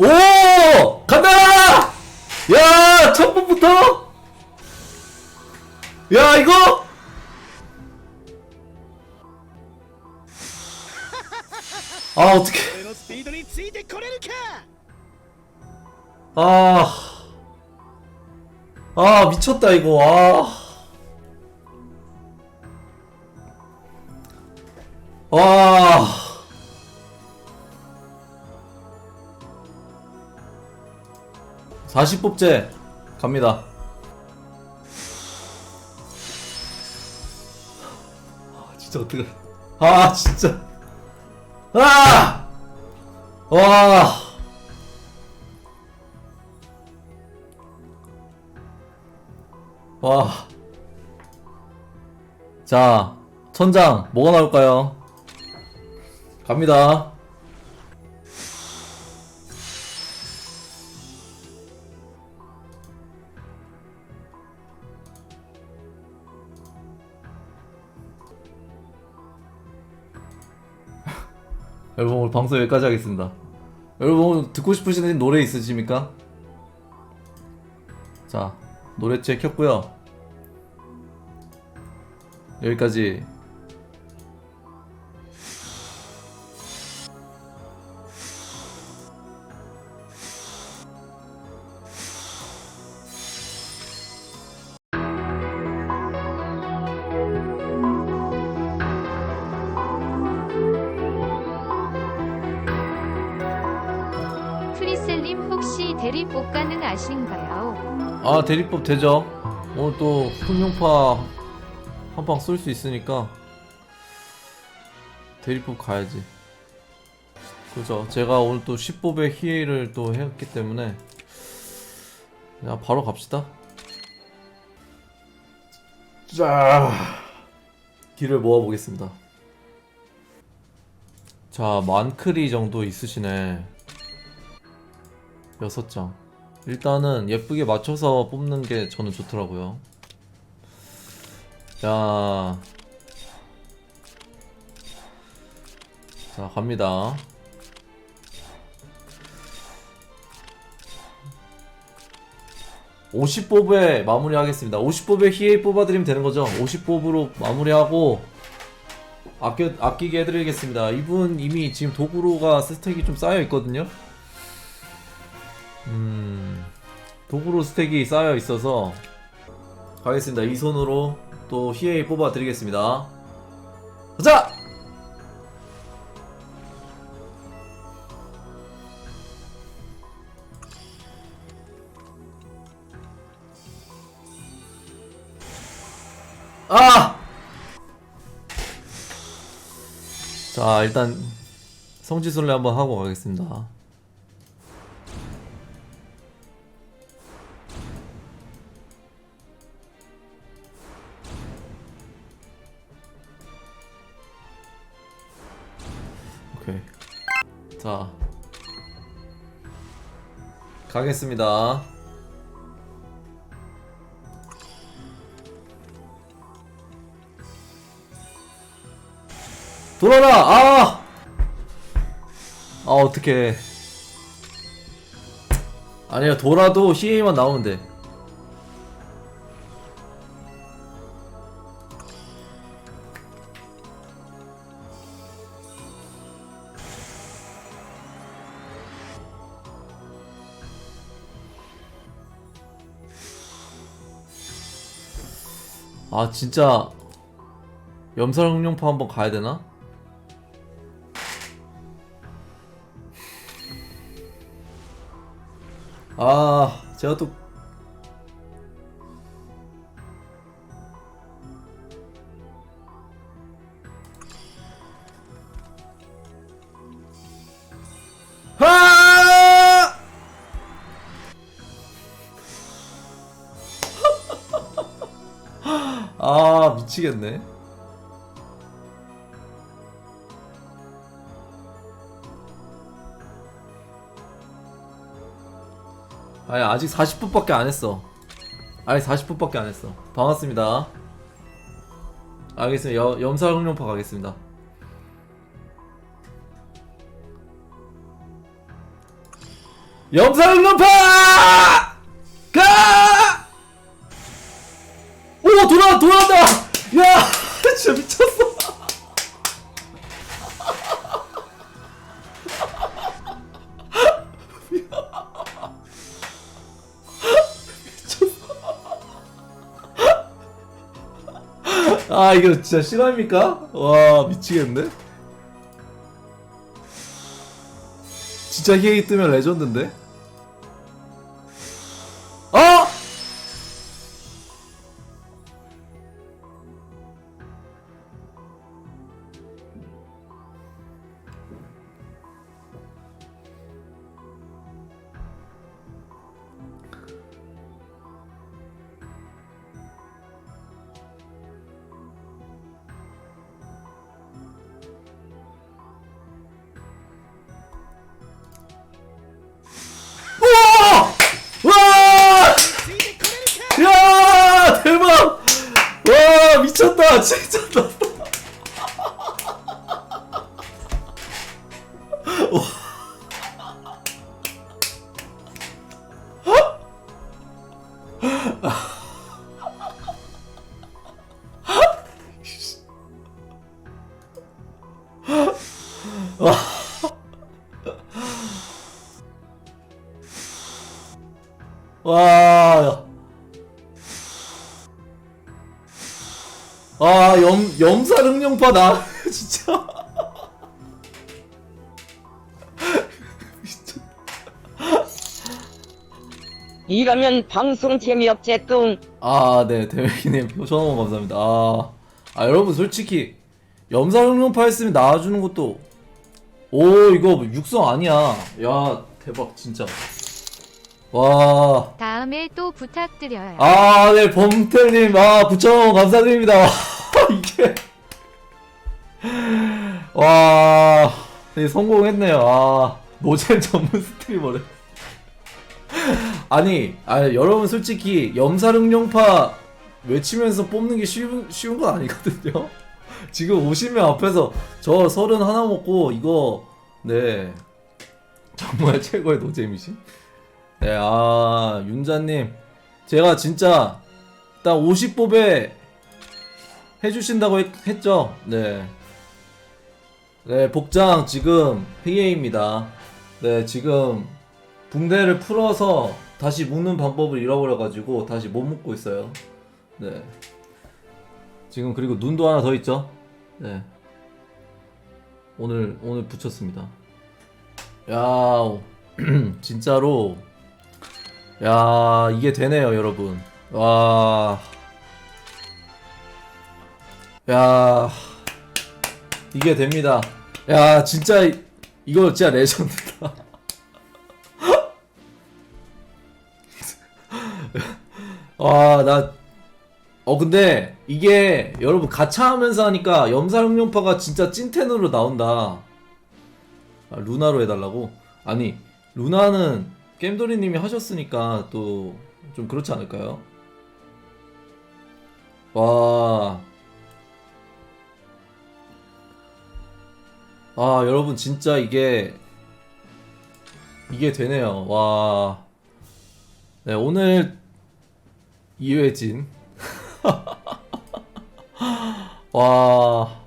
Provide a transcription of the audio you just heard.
오! 간다! 야, 첫 번부터? 야, 이거? 아, 어떻게. 아. 아, 미쳤다, 이거. 아. 와. 사십 뽑제 갑니다. 아, 진짜 어떡해. 아, 진짜. 아! 와. 와. 자, 천장, 뭐가 나올까요? 갑니다. 여러분, 오늘 방송 여기까지 하겠습니다. 여러분, 듣고 싶으신 노래 있으십니까? 자, 노래체 켰고요. 여기까지. 혹시 대리복 가능하신가요? 아, 대리법 되죠? 오늘 또 흑룡파 한 방 쏠 수 있으니까 대리법 가야지. 그죠? 제가 오늘 또 10법의 희애를 또 했기 때문에 그냥 바로 갑시다. 자, 길을 모아보겠습니다. 자, 만크리 정도 있으시네. 여섯 장. 일단은 예쁘게 맞춰서 뽑는 게 저는 좋더라고요. 자. 자, 갑니다. (50뽑에) 마무리하겠습니다 (50뽑에) 희애 뽑아드리면 되는 거죠 (50뽑으로) 마무리하고 아껴 아끼게 해드리겠습니다 이분 이미 지금 도구로가 스택이 좀 쌓여 있거든요 음, 도구로 스택이 쌓여 있어서 가겠습니다. 이 손으로 또 희애이 뽑아 드리겠습니다. 가자! 아! 자, 일단 성지순례 한번 하고 가겠습니다. 자. 가겠습니다. 돌아라! 아! 아, 어떡해. 아니야, 돌아도 CA만 나오면 돼. 아, 진짜. 염살흑룡파 한번 가야 되나? 아, 제가 또 미치겠네. 아니 아직 40분밖에 안 했어. 아니 40분밖에 안 했어. 반갑습니다. 알겠습니다. 여, 염살 흑룡파 가겠습니다. 염사를 높아! 가! 오 돌아 돌아온다! 야 진짜 미쳤어. 아 이거 진짜 실화입니까? 와 미치겠네. 진짜 희귀 뜨면 레전드인데? 와 미쳤다 진짜 와. 염, 염살 응용파 나, 진짜. 이러면 방송 재미없지 뚱. 아, 네, 대회기님 표정원 감사합니다. 아, 아, 여러분, 솔직히, 염살 응용파 했으면 나와주는 것도, 오, 이거 육성 아니야. 야, 대박, 진짜. 와. 다음에 또 부탁드려요. 아, 네, 범텔님, 아, 부천 감사드립니다. 와, 이게. 와, 네, 성공했네요. 아, 노잼 전문 스트리머래. 아니, 아, 여러분 솔직히 염사릉룡파 외치면서 뽑는 게 쉬운, 쉬운 건 아니거든요. 지금 50명 앞에서 저 서른 하나 먹고 이거, 네. 정말 최고의 노잼이시? 네, 아, 윤자님. 제가 진짜 딱 50뽑에 해주신다고 했, 했죠? 네. 네, 복장 지금 PA입니다. 네, 지금 붕대를 풀어서 다시 묶는 방법을 잃어버려가지고 다시 못 묶고 있어요. 네. 지금 그리고 눈도 하나 더 있죠? 네. 오늘, 오늘 붙였습니다. 야, 진짜로. 야, 이게 되네요, 여러분. 와. 야. 이게 됩니다. 야, 진짜 이- 이거 진짜 레전드다. 와, 나 어, 근데 이게 여러분 가차 하면서 하니까 염사룡룡파가 진짜 찐텐으로 나온다. 아, 루나로 해달라고? 아니, 루나는 겜돌이님이 하셨으니까 또 좀 그렇지 않을까요? 와. 아, 여러분 진짜 이게 이게 되네요. 와. 네, 오늘 이회진. 와.